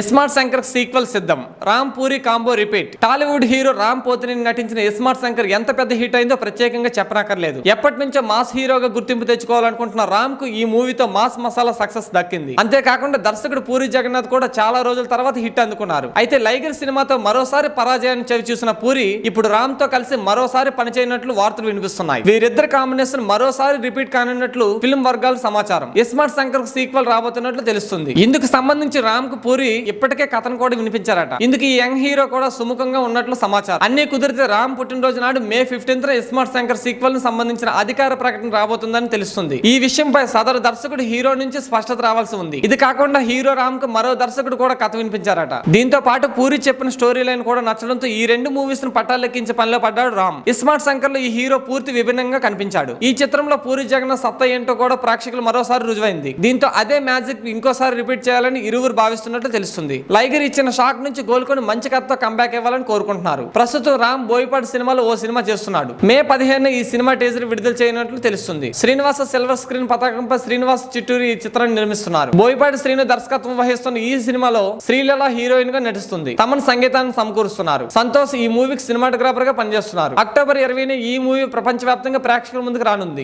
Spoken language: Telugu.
ఇస్మార్ట్ శంకర్ సీక్వెల్ సిద్ధం. Ram Puri combo repeat. Tollywood hero Ram Pothineni నటించిన ఇస్మార్ట్ శంకర్ ఎంత పెద్ద హిట్ అయిందో ప్రత్యేకంగా చెప్పనక్కర్లేదు. ఎప్పటి నుంచో మాస్ హీరోగా గుర్తింపు తెచ్చుకోవాలనుకుంటున్న రామ్కు ఈ మూవీతో మాస్ మసాలా సక్సెస్ దక్కింది. అంతేకాకుండా దర్శకుడు పూరి జగన్నాథ్ కూడా చాలా రోజుల తర్వాత హిట్ అందుకున్నారు. అయితే లైగర్ సినిమాతో మరోసారి పరాజయాన్ని చవి చూసిన పూరి ఇప్పుడు రామ్తో కలిసి మరోసారి పనిచేయనట్లు వార్తలు వినిపిస్తున్నాయి. వీరిద్దరు కాంబినేషన్ మరోసారి రిపీట్ కానున్నట్లు ఫిల్మ్ వర్గాల సమాచారం. ఇస్మార్ట్ శంకర్ సీక్వెల్ రాబోతున్నట్లు తెలుస్తుంది. ఇందుకు సంబంధించి రామ్కు పూరి ఇప్పటికే కథను కూడా వినిపించారట. ఇందుకు ఈ యంగ్ హీరో కూడా సుముఖంగా ఉన్నట్లు సమాచారం. అన్ని కుదిరితే రామ్ పుట్టినరోజు నాడు మే ఫిఫ్టీన్త్ ఇస్మార్ట్ శంకర్ సీక్వెల్ను సంబంధించిన అధికార ప్రకటన రాబోతుందని తెలుస్తుంది. ఈ విషయంపై సదరు దర్శకుడు హీరో నుంచి స్పష్టత రావాల్సి ఉంది. ఇది కాకుండా హీరో రామ్కు మరో దర్శకుడు కూడా కథ వినిపించారట. దీంతో పాటు పూరి చెప్పిన స్టోరీ లైన్ కూడా నచ్చడంతో ఈ రెండు మూవీస్ను పట్టాలెక్కించే పనిలో పడ్డాడు రామ్. ఇస్మార్ట్ శంకర్లో ఈ హీరో పూర్తి విభిన్నంగా కనిపించాడు. ఈ చిత్రంలో పూరి జగన్ సత్తా ఏంటో కూడా ప్రేక్షకులు మరోసారి రుజువైంది. దీంతో అదే మ్యాజిక్ ఇంకోసారి రిపీట్ చేయాలని ఇరువురు భావిస్తున్నట్లు తెలుస్తుంది. లైగర్ ఇచ్చిన షాక్ నుంచి కోలుకొని మంచి కథతో కంబ్యాక్ ఇవ్వాలని కోరుకుంటున్నారు. ప్రస్తుతం రామ్ బోయపాటి సినిమాలో ఓ సినిమా చేస్తున్నాడు. మే పదిహేను ఈ సినిమా టీజర్ విడుదల చేయనట్లు తెలుస్తుంది. శ్రీనివాస సిల్వర్ స్క్రీన్ పతాకంపై శ్రీనివాస్ చిట్టూరి ఈ చిత్రాన్ని నిర్మిస్తున్నారు. బోయపాటి శ్రీను దర్శకత్వం వహిస్తున్న ఈ సినిమాలో శ్రీలల హీరోయిన్గా నటిస్తుంది. తమన్ సంగీతాన్ని సమకూరుస్తున్నారు. సంతోష్ ఈ మూవీకి సినిమాటోగ్రాఫర్గా పనిచేస్తున్నారు. అక్టోబర్ ఇరవైన ఈ మూవీ ప్రపంచవ్యాప్తంగా ప్రేక్షకుల ముందుకు రానుంది.